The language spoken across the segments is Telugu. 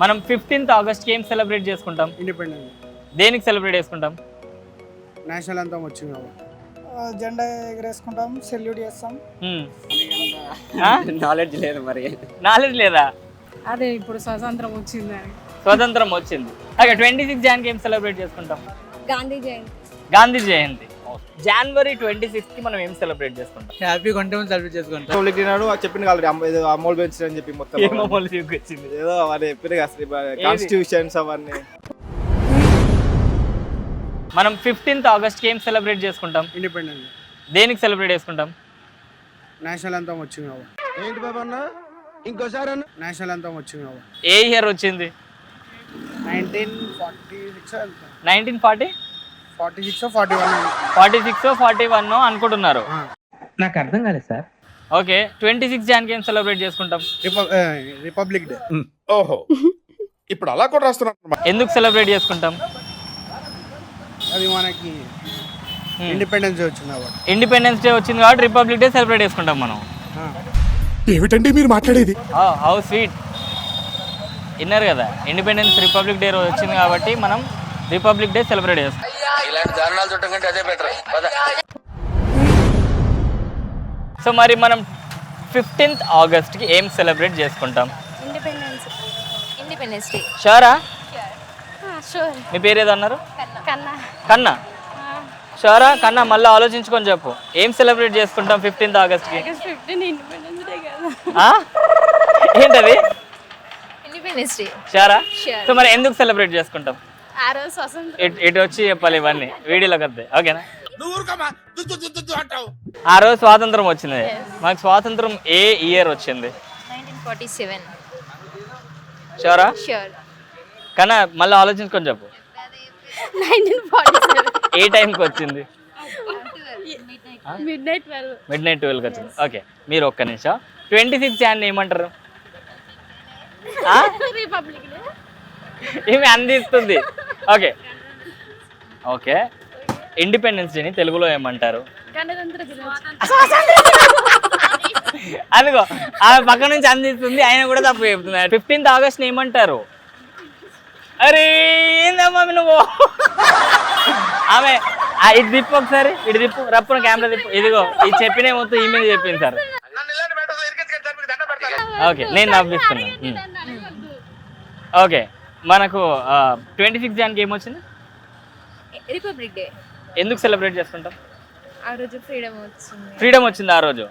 మనం ఫిఫ్టీన్త్ ఆగస్ట్కి ఏం సెలబ్రేట్ చేసుకుంటాం? ఇండిపెండెంట్ దేనికి సెలబ్రేట్ చేసుకుంటాం? నేషనల్ అంతం వచ్చింది జెండా ఎగరేసుకుంటాం సెల్యూట్ చేస్తాం. నాలెడ్జ్ లేదు మరి. నాలెడ్జ్ లేదా? అదే ఇప్పుడు స్వతంత్రం వచ్చిందని స్వతంత్రం వచ్చింది. ఓకే ట్వంటీ సిక్స్ జాన్కి ఏం సెలబ్రేట్ చేసుకుంటాం? గాంధీ జయంతి. గాంధీ జయంతి. జనవరి ట్వంటీ సిక్స్కి మనం ఏం సెలబ్రేట్ చేసుకుంటాం? హ్యాపీగా ఉంటే సెలబ్రేట్ చేసుకుంటాం. రిపబ్లిక్ డే నాడు చెప్పింది కాదు అమ్మ ఏదో అమోల్ బెంచ్ అని చెప్పి మొత్తం మొదలు చూపించింది ఏదో అవన్నీ చెప్పారు అసలు కాన్స్టిట్యూషన్స్ అవన్నీ. మనం ఫిఫ్టీన్త్ ఆగస్ట్కి ఏం సెలబ్రేట్ చేసుకుంటాం? ఇండిపెండెంట్ దేనికి సెలబ్రేట్ చేసుకుంటాం? నేషనల్ అంతం వచ్చింది ఏంటి బాబా అన్న? ఇంకోసారి అన్న. నేషనల్ అంతం వచ్చింది కాబట్టి ఏ ఇయర్ వచ్చింది? Nineteen forty six nineteen forty forty six forty one forty six forty one అనుకుంటున్నారు. నాకు అర్థం కాలేదు సార్. ఓకే ట్వంటీ సిక్స్ జాన్కి ఏం సెలబ్రేట్ చేసుకుంటాం? Republic day. ఓహో ఇప్పుడు అలా కూడా రాస్తున్నారు ఎందుకు సెలబ్రేట్ చేసుకుంటాం? అది మనకి ఇండిపెండెన్స్ డే వచ్చింది కాబట్టి. ఇండిపెండెన్స్ డే వచ్చింది కాబట్టి రిపబ్లిక్ డే సెలబ్రేట్ చేసుకుంటాం మనం. ఏమిటండి మీరు మాట్లాడేది? How sweet. విన్నారు కదా ఇండిపెండెన్స్ రిపబ్లిక్ డే రోజు వచ్చింది కాబట్టి మనం రిపబ్లిక్ డే సెలబ్రేట్ చేస్తాం. సో మరి మనం ఫిఫ్టీన్త్ ఆగస్ట్కి ఏం సెలబ్రేట్ చేసుకుంటాం? ఇండిపెండెన్స్ ఇండిపెండెన్స్ డే షారా? షూర్ మీ పేరు ఏదో అన్నారు? కన్నా. కన్నా. షారా కన్నా మళ్ళీ ఆలోచించుకొని చెప్పు. ఏం సెలబ్రేట్ చేసుకుంటాం ఫిఫ్టీన్త్ ఆగస్ట్కి? ఫిఫ్టీన్ ఇండిపెండెన్స్ డే కదా. ఆ? ఏంటది? Independence day Sarah. సో మరి ఎందుకు సెలబ్రేట్ చేసుకుంటాం? ఆ రోజు స్వతంత్రం. ఇటు ఇటు వచ్చి చెప్పాలి ఇవన్నీ. వీడియోలోకి వస్తాయి ఓకేనా? ఆ రోజు స్వాతంత్రం వచ్చింది. మాకు స్వాతంత్రం ఏ ఇయర్ వచ్చింది? Nineteen forty seven. షోరా షూర్ కన్నా మళ్ళీ ఆలోచించుకొని చెప్పు. Nineteen forty seven. ఏ టైంకి వచ్చింది? Midnight twelve midnight ట్వెల్వ్కి వచ్చింది. ఓకే మీరు ఒక్క నిమిషం. ట్వంటీ సిక్స్ జాన్ ఏమంటారు? ఆ? రిపబ్లిక్ ఏమి అందిస్తుంది. ఓకే. ఓకే. ఇండిపెండెన్స్ డేని తెలుగులో ఏమంటారు? గణతంత్ర దినోత్సవం. అదిగో ఆ పక్క నుంచి అందిస్తుంది ఆయన కూడా తప్పు చెప్తున్నారు ఫిఫ్టీన్త్ ఆగస్ట్ ఏమంటారు? అరే ఏందమ్మా నువ్వు? ఆమె ఆ, ఇటు తిప్పు ఒకసారి ఇటు తిప్పు రప్పున కెమెరా తిప్పు. ఇదిగో ఇది చెప్పినే మొత్తం ఈ మీద చెప్పింది సార్. ఓకే నేను నవ్విస్తున్నాను. ఓకే. మనకు ట్వంటీ సిక్స్ జాన్కి ఏమొచ్చింది? రిపబ్లిక్ డే ఎందుకు సెలబ్రేట్ చేసుకుంటాం? ఆ రోజు ఫ్రీడమ్ వచ్చింది. ఫ్రీడమ్ వచ్చింది ఆ రోజు.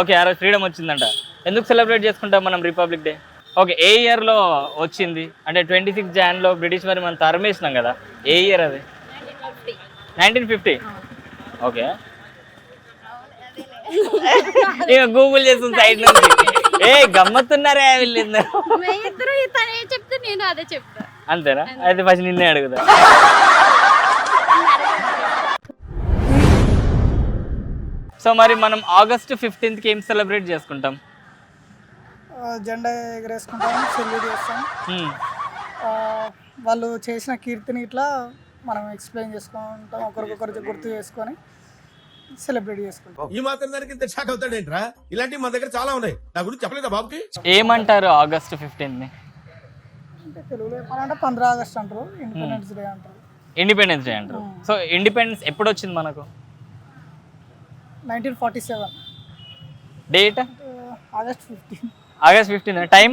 ఓకే ఆ రోజు ఫ్రీడమ్ వచ్చిందంట. ఎందుకు సెలబ్రేట్ చేసుకుంటాం మనం రిపబ్లిక్ డే ఓకే ఏ ఇయర్లో వచ్చింది? అంటే ట్వంటీ సిక్స్ జాన్లో బ్రిటిష్ మరి మనం తరమేసినాం కదా. ఏ ఇయర్ అది? Nineteen fifty okay. ఇక గూగుల్ చేస్తుంది సైడ్ నుంచి. ఏ గమ్మత్తున్నారే వీళ్ళిద్దరు. చెప్తే నేను అదే చెప్తా. అంతేనా? అయితే ఫస్ట్ నిన్నే అడుగుదా సో మరి మనం ఆగస్ట్ ఫిఫ్టీన్త్కి ఏం సెలబ్రేట్ చేసుకుంటాం? జెండా ఎగరేసుకుంటాం సెల్యూట్ చేస్తాం వాళ్ళు చేసిన కీర్తిని ఇట్లా మనం ఎక్స్ప్లెయిన్ చేసుకుంటాం ఒకరికొకరు గుర్తు చేసుకొని సెలబ్రేట్ చేసుకుంటాం. ఈ మాత్రం దానికి ఇంత షాక్ అవుతాడేంట్రా? ఇలాంటివి మన దగ్గర చాలా ఉన్నాయి. నా గురించి చెప్పలేదా బాబుకి? ఏమంటారు ఆగస్ట్ ఫిఫ్టీన్త్ని అంటే తెలుగులో చెప్పాలంటే పంద్రా ఆగస్ట్ అంటారు ఇండిపెండెన్స్ డే అంటారు. ఇండిపెండెన్స్ డే అంటారు. సో ఇండిపెండెన్స్ ఎప్పుడు వచ్చింది మనకు? Nineteen forty seven date August fifteen August fifteen time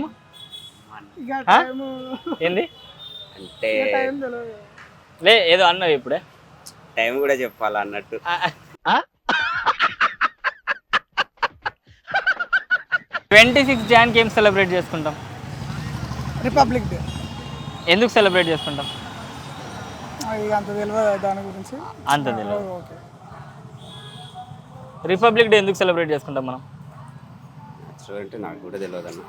ఏంది? అంటే లే ఏదో అన్నావు ఇప్పుడే. టైం కూడా చెప్పాలా అన్నట్టు ట్వంటీ సిక్స్ జాన్కి ఏం సెలబ్రేట్ చేసుకుంటాం. రిపబ్లిక్ డే ఎందుకు సెలబ్రేట్ చేసుకుంటాం? ఇక అంత తెలియదు దాని గురించి. అంత తెలియదు ఓకే. రిపబ్లిక్ డే ఎందుకు సెలబ్రేట్ చేసుకుంటాం మనం? అంటే నాకు కూడా తెలియదు అన్న.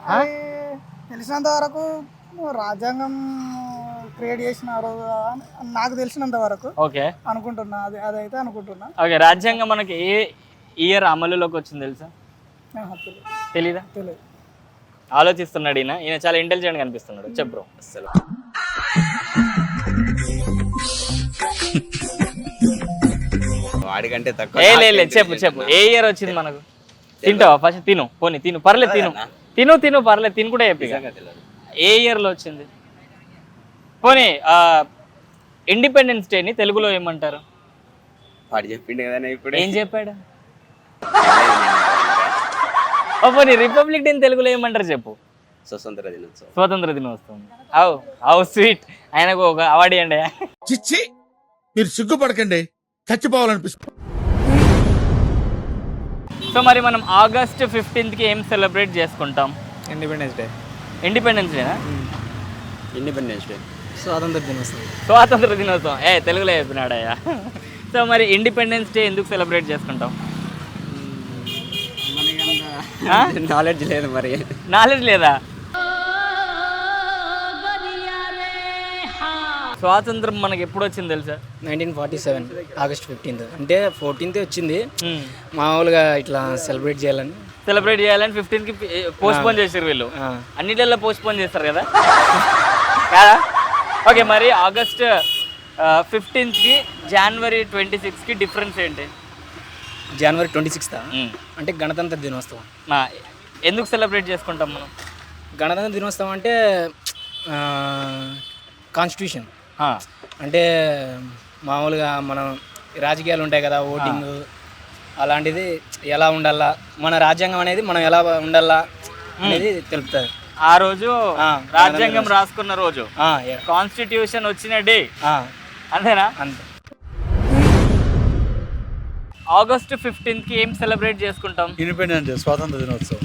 తెలిసినంత వరకు రాజ్యాంగం క్రియేట్ చేసిన ఆ రోజు అని నాకు తెలిసినంత వరకు ఓకే. అనుకుంటున్నా. అది అదైతే అనుకుంటున్నా. ఓకే రాజ్యాంగం మనకి ఏ ఇయర్ అమలులోకి వచ్చింది తెలుసా? తెలీదా. తెలియదు ఆలోచిస్తున్నాడు ఈయన. ఈయన చాలా ఇంటెలిజెంట్ కనిపిస్తున్నాడు చెప్పు. అసలు వాడికంటే తక్కువ ఏ లే చెప్పు చెప్పు. ఏ ఇయర్ వచ్చింది మనకు? తింటావా? ఫస్ట్ తిను పోనీ తిను. పర్లేదు తిను. తిను తిను పర్లేదు తిను కూడా చెప్పి. నిజంగా తెలియదు. ఏ ఇయర్లో వచ్చింది? పోనీ ఇండిపెండెన్స్ డేని తెలుగులో ఏమంటారు? వాడు చెప్పిండు కదా ఇప్పుడు. ఏం చెప్పాడు? పోనీ రిపబ్లిక్ డేని తెలుగులో ఏమంటారు చెప్పు? స్వతంత్ర దినోత్సవం. స్వాతంత్ర దినోత్సవం. అవు అవు స్వీట్. ఆయనకు ఒక అవార్డు ఇవ్వండి. చిచ్చి మీరు సిగ్గుపడకండి. చచ్చిపోవాలనిపిస్తుంది. సో మరి మనం ఆగస్ట్ ఫిఫ్టీన్త్కి ఏం సెలబ్రేట్ చేసుకుంటాం? ఇండిపెండెన్స్ డే ఇండిపెండెన్స్ డేనా ఇండిపెండెన్స్ డే స్వాతంత్ర దినోత్సవం. స్వాతంత్ర దినోత్సవం. ఏ తెలుగులో చెప్పినాడయ్యా. సో మరి ఇండిపెండెన్స్ డే ఎందుకు సెలబ్రేట్ చేసుకుంటాం? నాలెడ్జ్ లేదు మరి. నాలెడ్జ్ లేదా? స్వాతంత్రం మనకి ఎప్పుడు వచ్చింది తెలుసా? Nineteen forty seven August fifteenth అంటే ఫోర్టీన్త్ వచ్చింది. Hmm. మామూలుగా ఇట్లా సెలబ్రేట్ చేయాలని. సెలబ్రేట్ చేయాలని ఫిఫ్టీన్కి పోస్ట్పోన్ చేసారు వీళ్ళు. అన్నిటిలో పోస్ట్పోన్ చేస్తారు కదా? కాదా? ఓకే మరి ఆగస్ట్ ఫిఫ్టీన్త్కి జనవరి ట్వంటీ సిక్స్కి డిఫరెన్స్ ఏంటి? జనవరి ట్వంటీ సిక్స్త్. అంటే గణతంత్ర దినోత్సవం. ఎందుకు సెలబ్రేట్ చేసుకుంటాం మనం? గణతంత్ర దినోత్సవం అంటే కాన్స్టిట్యూషన్ అంటే మామూలుగా మనం రాజకీయాలు ఉంటాయి కదా ఓటింగ్ అలాంటిది ఎలా ఉండాలా మన రాజ్యాంగం అనేది మనం ఎలా ఉండాలా అనేది తెలుపుతుంది ఆ రోజు రాజ్యాంగం రాసుకున్న రోజు. కాన్స్టిట్యూషన్ వచ్చిన డే. అంతేనా? అంతే. ఆగస్ట్ ఫిఫ్టీన్త్కి ఏం సెలబ్రేట్ చేసుకుంటాం? ఇండిపెండెన్స్ డే స్వాతంత్ర దినోత్సవం.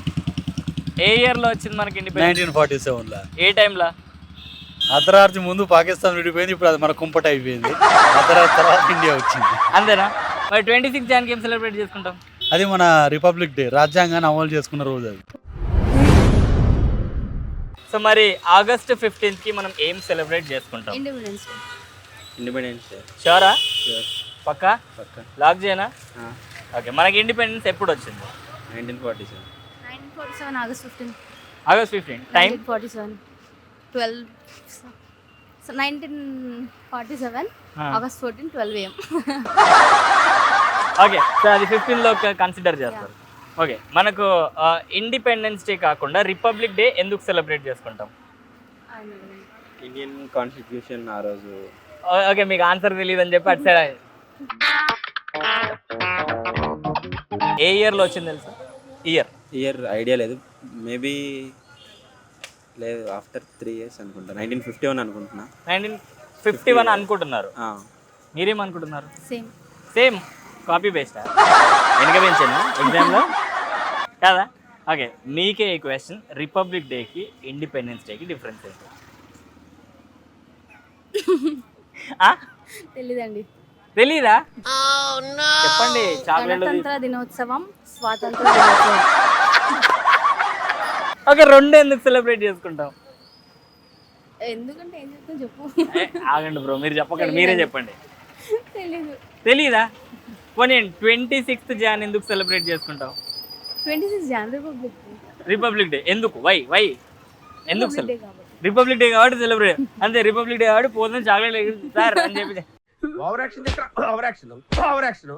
ఏ ఇయర్లో వచ్చింది మనకి ఇండిపెండెన్స్? నైన్టీన్ ఫార్టీ సెవెన్లో ఏ టైంలో అర్ధరాత్రి ముందు పాకిస్తాన్ విడిపోయింది ఇప్పుడు అది మన కుంపట అయిపోయింది. అర్ధరాత్రి తర్వాత ఇండియా వచ్చింది. అంతేనా? మరి ట్వంటీ సిక్స్ జాన్కి ఏం సెలబ్రేట్ చేసుకుంటాం? అది మన రిపబ్లిక్ డే రాజ్యాంగాన్ని అమలు చేసుకున్న రోజు అది. సో మరి ఆగస్ట్ ఫిఫ్టీన్త్కి మనం ఏం సెలబ్రేట్ చేసుకుంటాం? ఇండిపెండెన్స్ డే ఇండిపెండెన్స్ డే షూరా పక్కా? పక్క. లాక్ చేయనా? ఓకే మనకి ఇండిపెండెన్స్ ఎప్పుడు వచ్చింది? Nineteen forty seven nineteen forty seven August fifteen August fifteen time forty seven twelve nineteen forty seven August fourteen twelve AM okay so అది ఫిఫ్టీన్లో కన్సిడర్ చేస్తారు. ఓకే మనకు ఇండిపెండెన్స్ డే కాకుండా రిపబ్లిక్ డే ఎందుకు సెలబ్రేట్ చేసుకుంటాం? ఇండియన్ కాన్స్టిట్యూషన్ ఆ రోజు. ఓకే మీకు ఆన్సర్ తెలియదు అని చెప్పి అటు సైడ్ ఏ ఇయర్లో వచ్చింది తెలుసా? ఇయర్ ఇయర్ ఐడియా లేదు. మేబీ లేదు ఆఫ్టర్ త్రీ ఇయర్స్ అనుకుంటా. నైన్టీన్ ఫిఫ్టీ వన్ అనుకుంటున్నా. నైన్టీన్ ఫిఫ్టీ వన్ అనుకుంటున్నారు. ఆ, మీరేమనుకుంటున్నారు? సేమ్ సేమ్ కాపీ పేస్టా వెనక పెంచాను ఎగ్జామ్లో కాదా? ఓకే మీకే ఈ క్వశ్చన్ రిపబ్లిక్ డేకి ఇండిపెండెన్స్ డేకి డిఫరెన్స్ ఏంటి? ఆ? తెలీదండి. తెలీదా? చెప్పండి చాక్లెట్ గణతంత్ర దినోత్సవం స్వాతంత్ర దినోత్సవం. ఓకే రెండు ఎందుకు సెలబ్రేట్ చేసుకుంటాం? ఎందుకంటే ఏం చెప్తాను చెప్పు. ఆగండి బ్రో మీరు చెప్పకండి మీరే చెప్పండి. తెలీదు. తెలీదా? పోనీ ట్వంటీ సిక్స్త్ జాన్ ఎందుకు సెలబ్రేట్ చేసుకుంటాం? Twenty six Jan republic republic day ఎందుకు? వై వై ఎందుకు రిపబ్లిక్ డే కాబట్టి. సెలబ్రేట్ అంతే రిపబ్లిక్ డే కాబట్టి పోతుంది చాక్లెట్ సార్ అని చెప్పి over action over action over action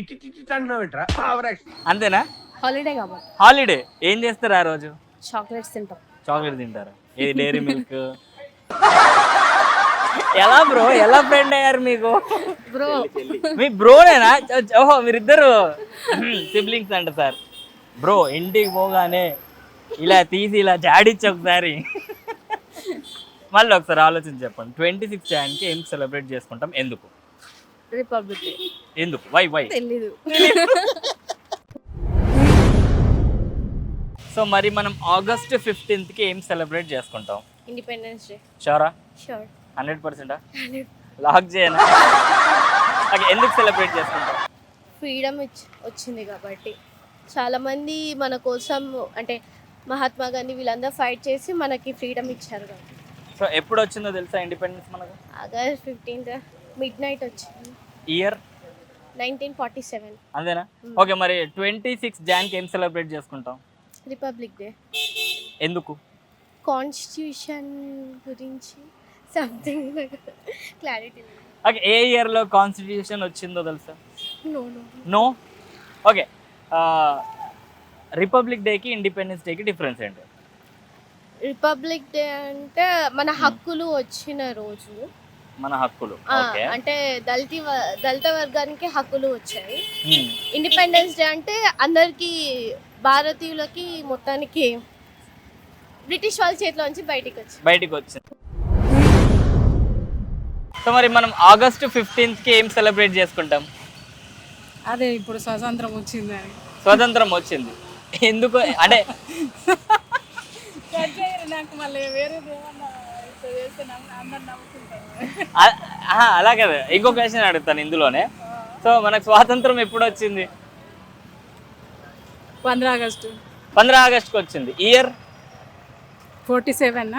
ఇట్టి ఇట్టి అంటున్నావేంట్రా ఓవర్ యాక్షన్ అంతేనా? హాలిడే కాబట్టి. హాలిడే ఏం చేస్తారు ఆ రోజు? చాక్లెట్స్ తింటాం. చాక్లెట్ తింటారు? ఇది డైరీ మిల్క్ ఎలా బ్రో ఎలా ఫ్రెండ్ అయ్యారు మీకు? బ్రో మీ బ్రోనేనా ఓహో మీరిద్దరు సిబ్లింగ్స్ అంట సార్. బ్రో ఇంటికి పోగానే ఇలా తీసి ఇలా జాడిచ్చి ఒకసారి. మళ్ళీ ఒకసారి ఆలోచించి చెప్పండి. ట్వంటీ సిక్స్ జాన్కి ఏం సెలబ్రేట్ చేసుకుంటాం? ఎందుకు? రిపబ్లిక్ డే ఎందుకు? వై వై తెలీదు. సో మరి మనం ఆగస్ట్ ఫిఫ్టీన్త్కి ఏం సెలబ్రేట్ చేసుకుంటాం? ఇండిపెండెన్స్ డే షోరా? షూర్ హండ్రెడ్ పర్సెంటా? లాక్ చేయనా? ఎందుకు సెలబ్రేట్ చేసుకుంటాం? ఫ్రీడమ్ వచ్చింది కాబట్టి. చాలామంది మన కోసం అంటే మహాత్మా గాంధీ వీళ్ళందరూ ఫైట్ చేసి మనకి ఫ్రీడమ్ ఇచ్చారు కాబట్టి. సో ఎప్పుడు వచ్చిందో తెలుసా ఇండిపెండెన్స్ మనకు? ఆగస్ట్ ఫిఫ్టీన్త్ మిడ్ నైట్ వచ్చింది. Year nineteen forty seven. అంతేనా? ఓకే మరి ట్వంటీ సిక్స్ జాన్కి ఏం సెలబ్రేట్ చేసుకుంటాం? Republic day. ఎందుకు? కాన్స్టిట్యూషన్ గురించి సంథింగ్ క్లారిటీ ఓకే ఏ ఇయర్లో కాన్స్టిట్యూషన్ వచ్చిందో తెలుసా? No no no okay republic డేకి ఇండిపెండెన్స్ డేకి డిఫరెన్స్ ఏంటి? రిపబ్లిక్ డే అంటే మన హక్కులు వచ్చిన రోజు. మన హక్కులు. ఆ, ఓకే. అంటే దళిత వ- దళిత వర్గానికి హక్కులు వచ్చాయి. మ్మ్. ఇండిపెండెన్స్ డే అంటే అందరికీ భారతీయులకి మొత్తానికి బ్రిటిష్ వాళ్ళ చేతిలోంచి బయటికి వచ్చింది. బయటికి వచ్చింది. సో మరి మనం ఆగస్ట్ ఫిఫ్టీన్త్కి ఏం సెలబ్రేట్ చేసుకుంటాం? అదే ఇప్పుడు స్వాతంత్రం వచ్చిందని. స్వతంత్రం వచ్చింది. ఎందుకు? అంటే నాకు మళ్ళీ వేరే అలా కదా. ఇంకో క్వశ్చన్ అడుగుతాను ఇందులోనే. సో మనకు స్వాతంత్రం ఎప్పుడు వచ్చింది? పంద్రా ఆగస్టు. పంద్రా ఆగస్ట్కి వచ్చింది. Year forty seven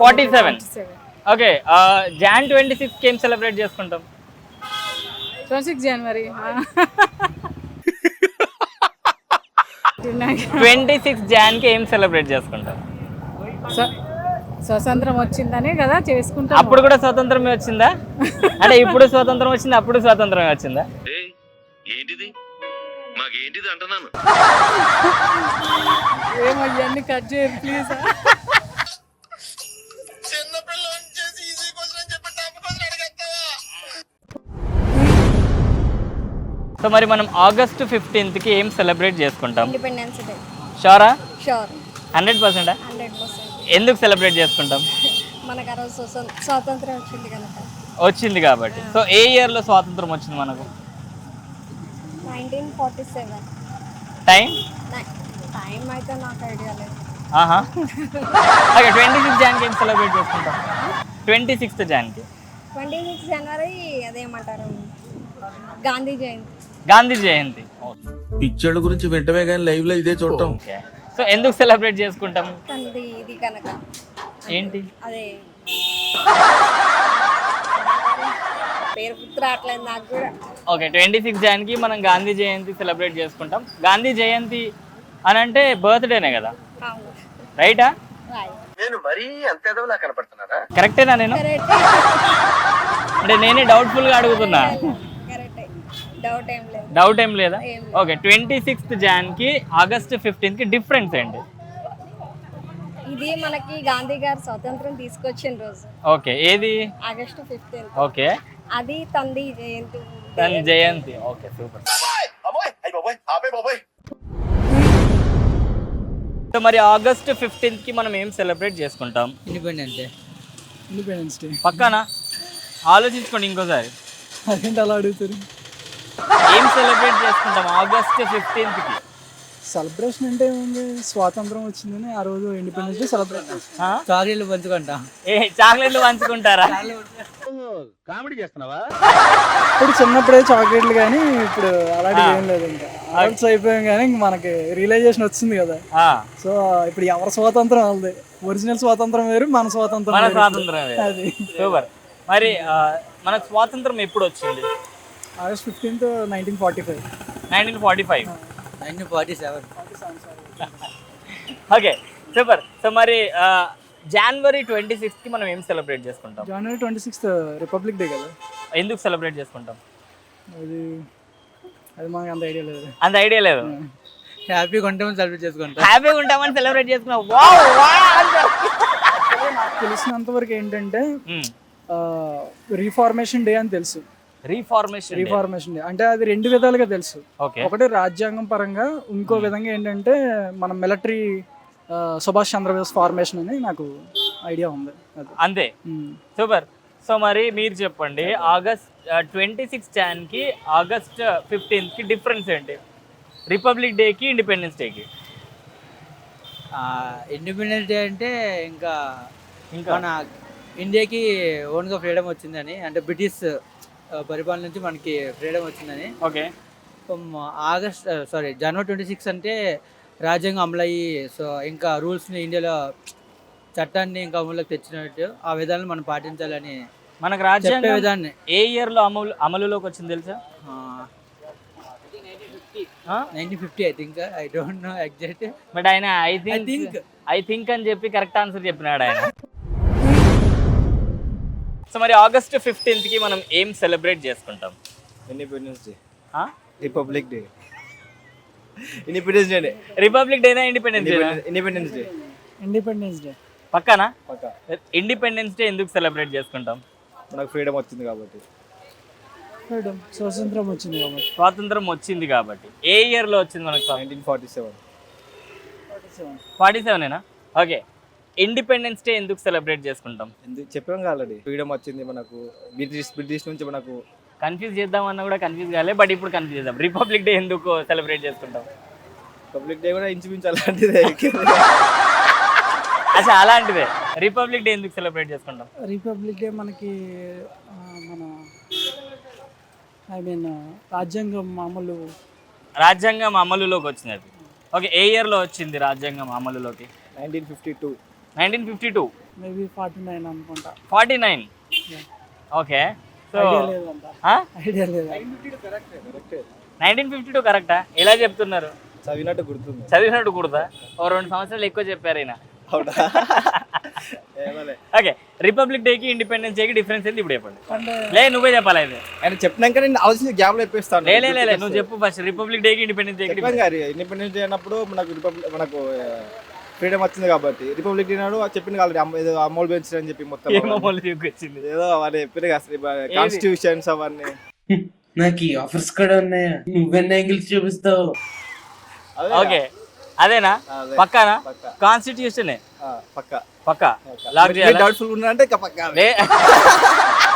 forty seven. Okay Jan twenty సిక్స్కి ఏం సెలబ్రేట్ చేసుకుంటాం? ట్వంటీ సిక్స్ జనవరి. ట్వంటీ సిక్స్ జాన్కి ఏం సెలబ్రేట్ చేసుకుంటాం? స్వతంత్రం వచ్చిందనే కదా చేసుకుంటాం. అప్పుడు కూడా స్వాతంత్రమే వచ్చిందా? అంటే ఇప్పుడు స్వాతంత్రం వచ్చింది అప్పుడు స్వాతంత్రమే వచ్చిందా? ఏంటిది? మాకేంటిది అంటున్నాను? ఏమో ఇవన్నీ కట్ చేయరు ప్లీజ్ మరి మనం ఆగస్ట్ ఫిఫ్టీన్త్కి ఏం సెలబ్రేట్ చేసుకుంటాం? ఇండిపెండెన్స్ డే షోరా? Sure hundred పర్సెంటా? Hundred percent. ఎందుకు సెలబ్రేట్ చేసుకుంటాం? మనకు ఆ రోజు స్వాతంత్రం వచ్చింది కనుక. వచ్చింది కాబట్టి. సో ఏ ఇయర్లో స్వాతంత్రం వచ్చింది మనకు? Nineteen forty seven. Time? Time అయితే నాకు ఐడియా లేదు. ఆహా. ఓకే ట్వంటీ సిక్స్ జాన్కి ఏం సెలబ్రేట్ చేసుకుంటాం? ట్వంటీ సిక్స్త్ జాన్కి. ట్వంటీ సిక్స్ జనవరి అదేమంటారు? గాంధీ జయంతి. గాంధీ జయంతి. పిచ్చోళ్ళ గురించి వెంటనే కానీ లైవ్లో ఇదే చూడటం. ఓకే. సో ఎందుకు సెలబ్రేట్ చేసుకుంటాం? తనది ఇది కనుక. ఏంటి? అదే. పేరు గుర్తు రావట్లేదు నాకు కూడా. ఓకే ట్వంటీ సిక్స్ జాన్కి మనం గాంధీ జయంతి సెలబ్రేట్ చేసుకుంటాం. గాంధీ జయంతి అని అంటే బర్త్డేనే కదా? అవును. రైటా? నేను మరీ అంత ఎదవలా కనపడుతున్నారా కరెక్టేనా నేను? కరెక్ట్ అంటే నేనే డౌట్ఫుల్గా అడుగుతున్నా. కరెక్టే డౌట్ ఏం డౌట్ ఏం లేదా. ఓకే ట్వంటీ సిక్స్త్ జాన్కి ఆగస్ట్ ఫిఫ్టీన్త్కి డిఫరెన్స్ ఏంటి? ఇది మనకి గాంధీ గారు స్వాతంత్రం తీసుకొచ్చిన రోజు. ఓకే ఏది? August fifteenth. ఓకే. అది తంది జయంతి. దాని జయంతి. Okay super. సో మరి ఆగస్ట్ ఫిఫ్టీన్త్కి మనం ఏం సెలబ్రేట్ చేసుకుంటాం? ఇండిపెండెన్స్ డే ఇండిపెండెన్స్ డే పక్కన ఆలోచించుకోండి ఇంకోసారి. అదేంటి అలా అడుగుతారు? ఏం సెలబ్రేట్ చేసుకుంటాం? ఆగస్ట్ ఫిఫ్టీన్త్కి. సెలబ్రేషన్ అంటే ఏముంది? స్వాతంత్రం వచ్చిందని ఆ రోజు ఇండిపెండెన్స్ డే సెలబ్రేట్ చేస్తాం. చాక్లెట్లు పంచుకుంటా. ఏ చాక్లెట్లు పంచుకుంటారా? కామెడీ చేస్తున్నావా? ఇప్పుడు చిన్నప్పుడే చాక్లెట్లు కానీ ఇప్పుడు అలాంటివి ఏం లేదు ఇంకా. అడల్ట్స్ అయిపోయాం కానీ ఇంక మనకి రియలైజేషన్ వచ్చింది కదా. ఆ, సో ఇప్పుడు ఎవరి స్వాతంత్రం వాళ్ళది? ఒరిజినల్ స్వాతంత్రం వేరు మన స్వాతంత్రం మన. స్వాతంత్రం అది. సూపర్ మరి ఆ, మనకు స్వాతంత్రం ఎప్పుడు వచ్చింది? August fifteenth nineteen forty five nineteen forty five nineteen forty seven okay super so మరి జనవరి ట్వంటీ సిక్స్త్కి మనం ఏం సెలబ్రేట్ చేసుకుంటాం? జనవరి ట్వంటీ సిక్స్త్ రిపబ్లిక్ డే కదా. ఎందుకు సెలబ్రేట్ చేసుకుంటాం? అది అది మనకి అంత ఐడియా లేదు. అంత ఐడియా లేదు. హ్యాపీగా ఉంటామని సెలబ్రేట్ చేసుకుంటా. హ్యాపీగా ఉంటామని సెలబ్రేట్ చేసుకున్నాం. నాకు తెలిసినంత వరకు ఏంటంటే Hmm. రీఫార్మేషన్ డే అని తెలుసు. రీఫార్మేషన్ రీఫార్మేషన్ డే అంటే అది రెండు విధాలుగా తెలుసు. ఓకే ఒకటి రాజ్యాంగం పరంగా ఇంకో విధంగా ఏంటంటే మన మిలిటరీ సుభాష్ చంద్రబోస్ ఫార్మేషన్ అని నాకు ఐడియా ఉంది అది. అంతే. సూపర్ సో మరి మీరు చెప్పండి ఆగస్ట్ ట్వంటీ సిక్స్కి ఆగస్ట్ ఫిఫ్టీన్త్కి డిఫరెన్స్ ఏంటి? రిపబ్లిక్ డేకి ఇండిపెండెన్స్ డేకి ఇండిపెండెన్స్ డే అంటే ఇంకా ఇంకా? మన ఇండియాకి ఓన్గా ఫ్రీడమ్ వచ్చిందని అంటే బ్రిటిష్ పరిపాలన నుంచి మనకి ఫ్రీడమ్ వచ్చిందని. ఓకే. ఆగస్ట్ సారీ జనవరి ట్వంటీ సిక్స్ అంటే రాజ్యాంగం అమలు అయ్యి సో ఇంకా రూల్స్ని ఇండియాలో చట్టాన్ని ఇంకా అమలులోకి తెచ్చినట్టు ఆ విధానం మనం పాటించాలని మనకు రాజ్యాంగం విధాన్ని ఏ ఇయర్లో అమలు అమలులోకి వచ్చింది తెలుసా? Nineteen fifty I think I don't know exact but ఆయన ఐ థింక్ ఐ థింక్ అని చెప్పి కరెక్ట్ ఆన్సర్ చెప్పినాడు ఆయన. సో మరి ఆగస్ట్ ఫిఫ్టీన్త్కి మనం ఏం సెలబ్రేట్ చేసుకుంటాం? ఇండిపెండెన్స్ డే ఆ? Republic day independence day republic డేనా independence డేనా ఇండిపెండెన్స్ డే ఇండిపెండెన్స్ డే పక్కనా? పక్క. ఇండిపెండెన్స్ డే ఎందుకు సెలబ్రేట్ చేసుకుంటాం? మనకు ఫ్రీడమ్ వచ్చింది కాబట్టి. ఫ్రీడమ్ స్వాతంత్రం వచ్చింది కాబట్టి. స్వాతంత్రం వచ్చింది కాబట్టి. ఏ ఇయర్లో వచ్చింది మనకు నైన్టీన్ ఫార్టీ సెవెన్ ఫార్టీ సెవెనేనా ఓకే. ఇండిపెండెన్స్ డే ఎందుకు సెలబ్రేట్ చేసుకుంటాం? ఎందుకు చెప్పాం ఆల్రెడీ. ఫ్రీడమ్ వచ్చింది మనకు. బ్రిటిష్ బ్రిటిష్ నుంచి మనకు. కన్ఫ్యూజ్ చేద్దామన్నా కూడా కన్ఫ్యూజ్ కాలే బట్ ఇప్పుడు కన్ఫ్యూజ్ చేద్దాం. రిపబ్లిక్ డే ఎందుకు సెలబ్రేట్ చేసుకుంటాం? పబ్లిక్ డే కూడా ఇంచుమించు అలాంటిదే. అచ్చా అలాంటిదే. రిపబ్లిక్ డే ఎందుకు సెలబ్రేట్ చేసుకుంటాం? రిపబ్లిక్ డే మనకి ఆ, మన ఐ మీన్ రాజ్యాంగం మామూలు రాజ్యాంగం అమలులోకి వచ్చింది అది. ఓకే ఏ ఇయర్లో వచ్చింది రాజ్యాంగం అమలులోకి? Nineteen fifty two nineteen fifty two? Maybe forty nine అనుకుంటా. Forty nine? Okay. So idea లేదంట. ఐడియా లేదా? నైన్టీన్ ఫిఫ్టీ టూ కరెక్టా ఎలా చెప్తున్నారు? చదివినట్టు గుర్తుంది. చదివినట్టు కూడా ఓ రెండు సంవత్సరాలు ఎక్కువ చెప్పారు ఏమలే ఓకే రిపబ్లిక్ డేకి ఇండిపెండెన్స్ డేకి డిఫరెన్స్ ఏంటి ఇప్పుడు చెప్పండి. లే నువ్వే చెప్పాలి ఇది? ఆయన చెప్పినాక నేను గ్యాప్లో చెప్పేస్తాను. లే లే, లే లే, నువ్వు చెప్పు ఫస్ట్ రిపబ్లిక్ డేకి ఇండిపెండెన్స్ డేకి గారి ఇండిపెండెన్స్ డే అన్నప్పుడు మనకు రిపబ్లిక్ మనకు ఫ్రీడమ్ వచ్చింది కాబట్టి. రిపబ్లిక్ డే నాడు చెప్పింది కాదు అమౌల్ బెంచ్ అని చెప్పి మొత్తం తీసుకొచ్చింది ఏదో అవన్నీ చెప్పారు కదా కాన్స్టిట్యూషన్స్ అవన్నీ. నాకు ఈ ఆఫర్స్ కూడా ఉన్నాయా? నువ్వెన్న యాంగిల్స్ చూపిస్తావు? ఓకే. అదేనా? అదే. పక్కానా? పక్క. కాన్స్టిట్యూషన్ పక్క. పక్క. లాక్ డౌట్ఫుల్ ఉన్నారంటే ఇక పక్క.